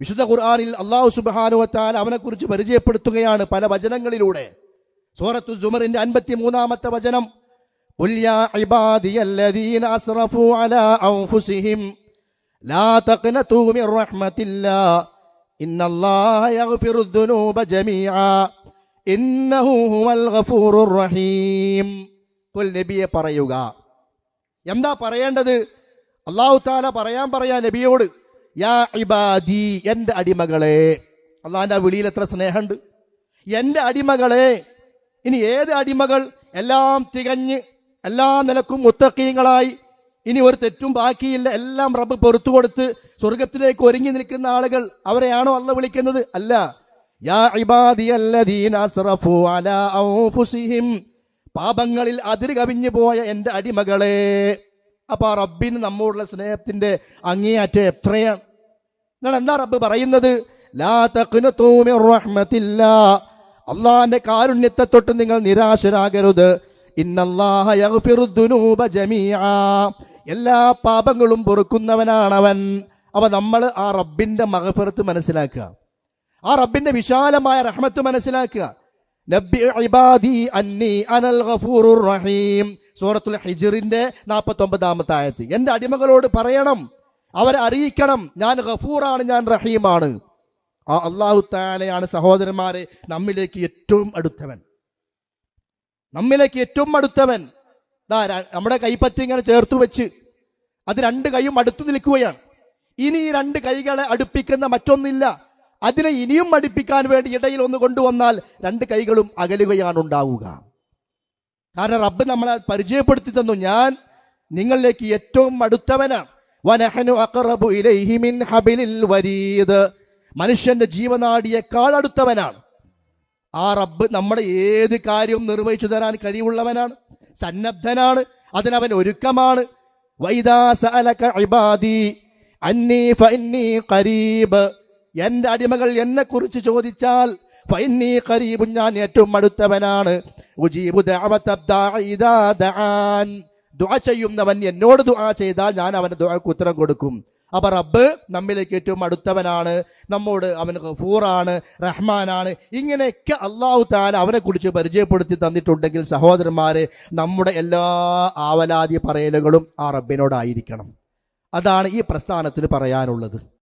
വിശുദ്ധ ഖുർആാനിൽ അള്ളാഹു സുബാനുവത്താൽ അവനെക്കുറിച്ച് പരിചയപ്പെടുത്തുകയാണ് പല വചനങ്ങളിലൂടെ. സൂറത്തു സുമറിന്റെ അൻപത്തി മൂന്നാമത്തെ വചനം നബിയെ പറയുക. എന്താ പറയേണ്ടത്? അള്ളാഹു താല പറയാൻ പറയാ നബിയോട്. യാ ഇബാദി എന്റെ അടിമകളെ. അള്ളാഹിന്റെ ആ വിളിയിൽ എത്ര സ്നേഹമുണ്ട്. എന്റെ അടിമകളെ ഇനി ഏത് അടിമകൾ എല്ലാം തികഞ്ഞ് എല്ലാ നിലക്കും മുത്തക്കീങ്ങളായി ഇനി ഒരു തെറ്റും ബാക്കിയില്ല എല്ലാം റബ്ബ് പൊറത്തു കൊടുത്ത് സ്വർഗത്തിലേക്ക് ഒരുങ്ങി നിൽക്കുന്ന ആളുകൾ അവരെയാണോ അല്ല വിളിക്കുന്നത്? അല്ല. പാപങ്ങളിൽ അതിരുകവിഞ്ഞു പോയ എന്റെ അടിമകളെ. അപ്പൊ ആ റബ്ബിന് നമ്മോടുള്ള സ്നേഹത്തിന്റെ അങ്ങേയറ്റം എത്രയാണ്? നിങ്ങൾ എന്താ റബ്ബ് പറയുന്നത്? ലാ കാരുണ്യത്തെ തൊട്ട് നിങ്ങൾ നിരാശരാകരുത്. എല്ലാ പാപങ്ങളും പൊറുക്കുന്നവനാണവൻ. അവ നമ്മൾ ആ റബ്ബിന്റെ മഹഫിറത്ത് മനസ്സിലാക്കുക. ആ റബ്ബിന്റെ വിശാലമായ റഹ്മത്ത് മനസ്സിലാക്കുക. നബി അനൽ റഹീം. സൂറത്തുൽ ഹിജിറിന്റെ നാൽപ്പത്തി ഒമ്പതാമത്തെ ആയത്ത് എന്റെ അടിമകളോട് പറയണം. അവരെ അറിയിക്കണം. ഞാൻ ഗഫൂറാണ് ഞാൻ റഹീമാണ്. ആ അള്ളാഹു താലയാണ് സഹോദരന്മാരെ നമ്മിലേക്ക് ഏറ്റവും അടുത്തവൻ. നമ്മിലേക്ക് ഏറ്റവും അടുത്തവൻ. നമ്മുടെ കൈപ്പറ്റി ഇങ്ങനെ ചേർത്ത് വെച്ച് അത് രണ്ട് കൈയും അടുത്തു നിൽക്കുകയാണ്. ഇനി ഈ രണ്ട് കൈകളെ അടുപ്പിക്കുന്ന മറ്റൊന്നില്ല. അതിനെ ഇനിയും അടുപ്പിക്കാൻ വേണ്ടി ഇടയിൽ ഒന്ന് കൊണ്ടുവന്നാൽ രണ്ട് കൈകളും അകലുകയാണ് ഉണ്ടാവുക. കാരണം റബ്ബ് നമ്മളെ പരിചയപ്പെടുത്തി തന്നു. ഞാൻ നിങ്ങളിലേക്ക് ഏറ്റവും അടുത്തവനാണ്. ഹബിലിൽ വരീദ്. മനുഷ്യന്റെ ജീവനാടിയേക്കാൾ അടുത്തവനാണ്. ആ റബ്ബ് നമ്മുടെ ഏത് കാര്യവും നിർവഹിച്ചു തരാൻ കഴിവുള്ളവനാണ്. സന്നദ്ധനാണ്. അതിനവൻ ഒരുക്കമാണ്. എന്റെ അടിമകൾ എന്നെ കുറിച്ച് ചോദിച്ചാൽ ഞാൻ ഏറ്റവും അടുത്തവനാണ്. ദുആ ചെയ്യുന്നവൻ എന്നോട് ദുആ ചെയ്താൽ ഞാൻ അവന് ദുആക്ക് ഉത്തരം കൊടുക്കും. അപ്പൊ റബ്ബ് നമ്മിലേക്ക് ഏറ്റവും അടുത്തവനാണ്. നമ്മോട് അവൻ ഗഫൂറാണ് റഹ്മാനാണ്. ഇങ്ങനെയൊക്കെ അള്ളാഹു താല അവനെ കുറിച്ച് പരിചയപ്പെടുത്തി തന്നിട്ടുണ്ടെങ്കിൽ സഹോദരന്മാരെ നമ്മുടെ എല്ലാ ആവലാതി പറയലുകളും ആ റബ്ബിനോടായിരിക്കണം. അതാണ് ഈ പ്രസ്ഥാനത്തിന് പറയാനുള്ളത്.